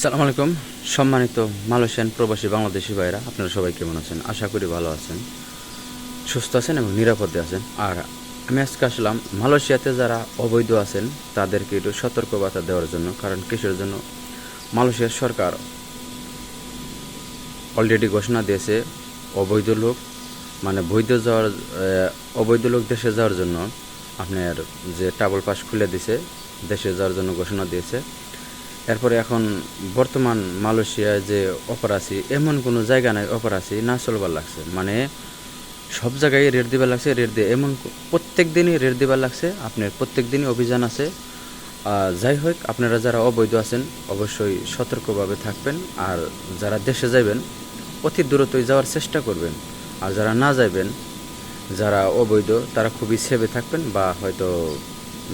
আসসালামু আলাইকুম। সম্মানিত মালয়েশিয়ান প্রবাসী বাংলাদেশি ভাইরা আপনারা সবাই কেমন আছেন? আশা করি ভালো আছেন, সুস্থ আছেন এবং নিরাপদে আছেন। আর আমি আজকে আসলাম মালয়েশিয়াতে যারা অবৈধ আছেন, তাদেরকে একটু সতর্কবার্তা দেওয়ার জন্য, কারণ কিসের জন্য? মালয়েশিয়ার সরকার অলরেডি ঘোষণা দিয়েছে অবৈধ লোক মানে বৈধ যাওয়ার অবৈধ লোক দেশে যাওয়ার জন্য আপনার যে টাবল পাস খুলে দিছে, দেশে যাওয়ার জন্য ঘোষণা দিয়েছে। এরপরে এখন বর্তমান মালয়েশিয়ায় যে অপরাসি এমন কোনো জায়গা নাই অপরাসি না চলবার লাগছে। মানে সব জায়গায় রেট দিবার লাগছে রেট দিয়ে এমন প্রত্যেক দিনই রেট দিবার লাগছে আপনার প্রত্যেক দিনই অভিযান আছে। যাই হোক, আপনারা যারা অবৈধ আছেন, অবশ্যই সতর্কভাবে থাকবেন। আর যারা দেশে যাবেন অতি দূরত্বই যাওয়ার চেষ্টা করবেন। আর যারা না যাবেন যারা অবৈধ, তারা খুবই সেভে থাকবেন বা হয়তো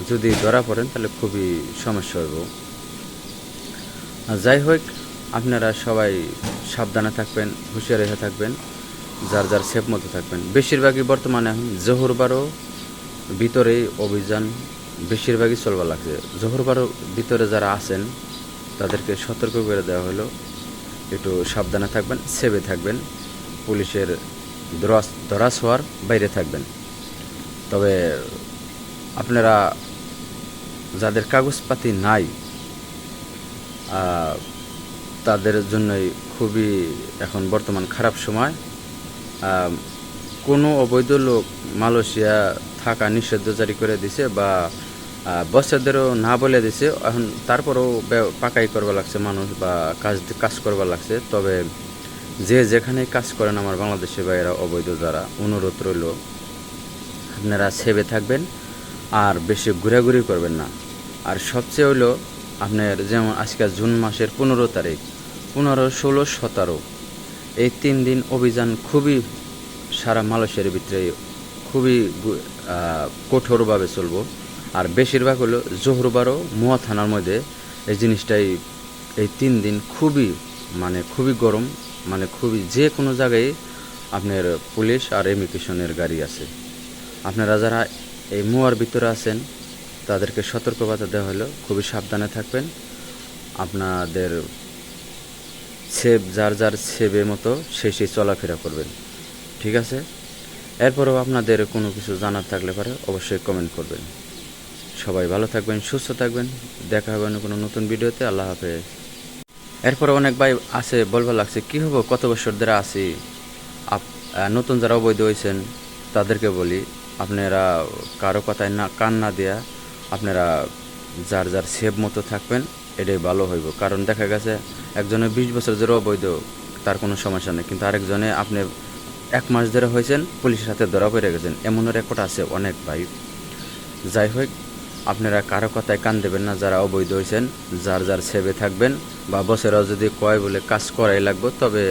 যদি ধরা পড়েন, তাহলে খুবই সমস্যা হইব। যাই হোক, আপনারা সবাই সাবধানে থাকবেন, হুঁশিয়ার হয়ে থাকবেন, যার যার সেফ মতো থাকবেন। বেশিরভাগই বর্তমানে এখন জহুরবারও ভিতরেই অভিযান বেশিরভাগই চলবার লাগছে। জহুরবারও ভিতরে যারা আছেন, তাদেরকে সতর্ক করে দেওয়া হলো, একটু সাবধানে থাকবেন সেভে থাকবেন, পুলিশের দরাস দরাস হওয়ার বাইরে থাকবেন। তবে আপনারা যাদের কাগজপাতি নাই তাদের জন্যই খুবই এখন বর্তমান খারাপ সময়। কোনো অবৈধ লোক মালয়েশিয়া থাকা নিষিদ্ধ জারি করে দিছে বা আহ, বস্তাদেরও না বলে দিছে। এখন তারপরেও পাকাই করবা লাগছে মানুষ বা কাজ কাজ করবা লাগছে। তবে যে যেখানে কাজ করেন আমার বাংলাদেশের বাইরা অবৈধ যারা অনুরোধ রইল আপনারা সেবে থাকবেন আর বেশি ঘোরাঘুরি করবেন না। আর সবচেয়ে হইল আপনার যেমন আজকে জুন মাসের পনেরো তারিখ, পনেরো ষোলো সতেরো, এই তিন দিন অভিযান খুবই সারা মালয়েশিয়ার ভিতরে খুবই কঠোরভাবে চলবো। আর বেশিরভাগ হলো জোহরবারও মুয়া থানার মধ্যে এই জিনিসটাই এই তিন দিন খুবই মানে খুবই গরম মানে খুবই যে কোনো জায়গায় আপনার পুলিশ আর ইমিগ্রেশনের গাড়ি আছে। আপনারা যারা এই মুয়ার ভিতরে আছেন তাদেরকে সতর্কবার্তা দেওয়া হলো। খুবই সাবধানে থাকবেন। আপনাদের সেব, যার যার সেবে মতো সেই সেই চলাফেরা করবেন। ঠিক আছে? এরপরেও আপনাদের কোনো কিছু জানার থাকলে পারে অবশ্যই কমেন্ট করবেন। সবাই ভালো থাকবেন, সুস্থ থাকবেন। দেখা হবে অন্য কোনো নতুন ভিডিওতে। আল্লাহ হাফেজ। এরপরে অনেক ভাই আছে, বলবার লাগছে, কী হব? কত বছর ধরে আছি। আপ- নতুন যারা অবৈধ হয়েছেন তাদেরকে বলি, আপনারা কারও কথায় না, কান না দেয়া আপনারা যার যার সেভ মতো থাকবেন, এটাই ভালো হইব। কারণ দেখা গেছে একজনে বিশ বছর ধরে অবৈধ, তার কোনো সমস্যা নেই। কিন্তু আরেকজনে আপনি এক মাস ধরে হয়েছেন, পুলিশের হাতে ধরা পড়ে গেছেন। এমনও রেকর্ড আছে অনেক ভাই। যাই হোক, আপনারা কারও কথায় কান দেবেন না, যারা অবৈধ হয়েছেন, যার যার সেবে থাকবেন। বা বসেরাও যদি কয় বলে কাজ করাই লাগবে, তবে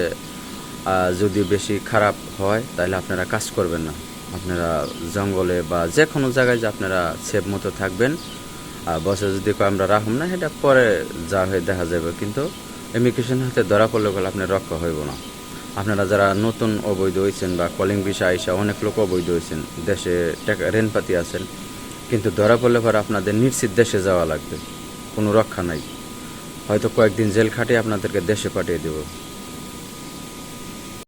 যদি বেশি খারাপ হয়, তাহলে আপনারা কাজ করবেন না। আপনারা জঙ্গলে বা যে কোনো জায়গায় যে আপনারা সেভ মতো থাকবেন, আর বসে যদি আমরা রাখুম না, সেটা পরে যা হয়ে দেখা যাবে, কিন্তু ইমিগ্রেশন হাতে ধরা পড়লে গেলে আপনার রক্ষা হইব না। আপনারা যারা নতুন অবৈধ হয়েছেন বা কলিং ভিসা আইসা অনেক লোক অবৈধ হয়েছেন দেশে টাকা রেনপাতি আছেন, কিন্তু ধরা পড়লে পরে আপনাদের নিশ্চিত দেশে যাওয়া লাগবে, কোনো রক্ষা নাই। হয়তো কয়েকদিন জেল খাটিয়ে আপনাদেরকে দেশে পাঠিয়ে দেবো।